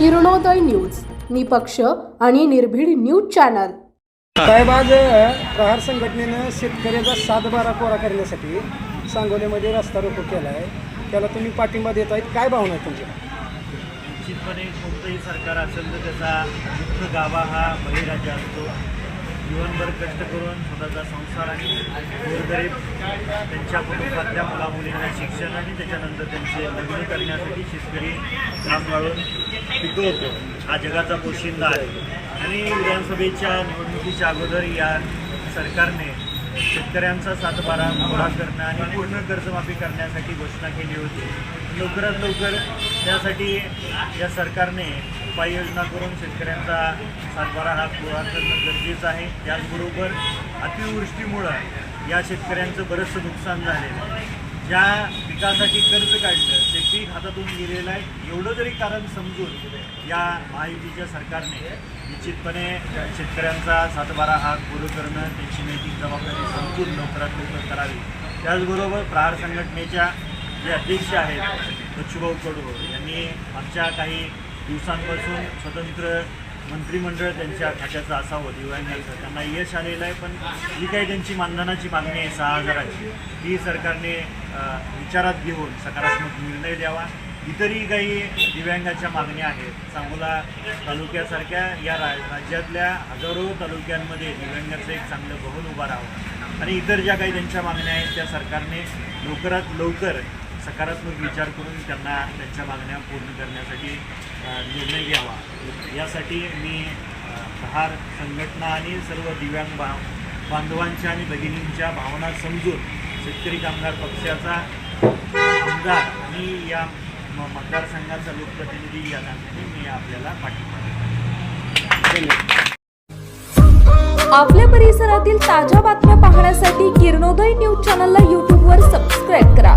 Kiranoday news. निपक्ष आणि निर्भीड न्यूज चॅनल. साहेब आज अ, प्रहार संघटनेनं शेतकऱ्याचा सातबारा कोरा करण्यासाठी सांगोल्यामध्ये रस्ता रोको केला आहे त्याला तुम्ही पाठिंबा देत आहेत काय भावना आहे तुमच्या? निश्चितपणे कोणतंही सरकार असेल तर त्याचा मुख्य गाभा हा बळीराजा असतो. जीवनभर कष्ट करून स्वतःचा संसार आणि गोरगरीब त्यांच्या कुटुंबातल्या मुलामुलींना शिक्षण आणि त्याच्यानंतर त्यांचे लग्न करण्यासाठी शेतकरी काम वाढून पिकवतो. हा जगाचा पोशिंदा आहे. आणि विधानसभेच्या निवडणुकीच्या अगोदर या सरकारने शेतकऱ्यांचा सातबारा पुरा करणं आणि पूर्ण कर्जमाफी करण्यासाठी घोषणा केली होती. लवकरात लवकर त्यासाठी या सरकारने उपाययोजना करून शेतकऱ्यांचा सातबारा हा पुरा करणं गरजेचं आहे. त्याचबरोबर अतिवृष्टीमुळं या शेतकऱ्यांचं बरंचसं नुकसान झालेलं आहे. ज्या पिकासाठी कर्ज काढलं ते पीक हातातून गेलेलं आहे. एवढं जरी कारण समजून या महायुतीच्या सरकारने निश्चितपणे शेतकऱ्यांचा सातबारा हा पूर्ण करणं त्यांची नैतिक जबाबदारी समजून लवकरात लवकर करावी. त्याचबरोबर प्रहार संघटनेच्या जे अध्यक्ष आहेत बच्चूभाऊ कडू यांनी आमच्या काही दिवसांपासून स्वतंत्र मंत्रिमंडळ त्यांच्या खात्याचं असावं दिव्यांगाचं त्यांना यश आलेलं आहे पण जी काही त्यांची मानधनाची मागणी आहे सहा हजाराची ती सरकारने विचारात घेऊन सकारात्मक निर्णय द्यावा. इतरही काही दिव्यांगाच्या मागण्या आहेत. सांगोला तालुक्यासारख्या या रा राज्यातल्या हजारो तालुक्यांमध्ये दिव्यांगाचं एक चांगलं भवन उभं राहावं. आणि इतर ज्या काही त्यांच्या मागण्या आहेत त्या सरकारने लवकरात लवकर सकारात्मक विचार करून त्यांना त्यांच्या मागण्या पूर्ण करण्यासाठी निर्णय घ्यावा. यासाठी मी प्रहार संघटना आणि सर्व दिव्यांग बा बांधवांच्या आणि भगिनींच्या भावना समजून शेतकरी कामगार पक्षाचा आमदार आणि या म- मतदारसंघाचा लोकप्रतिनिधी या नात्याने मी आपल्याला पाठिंबा आपल्या परिसरातील ताज्या बातम्या पाहण्यासाठी किरणोदय न्यूज चॅनलला यूट्यूबवर सबस्क्राईब करा.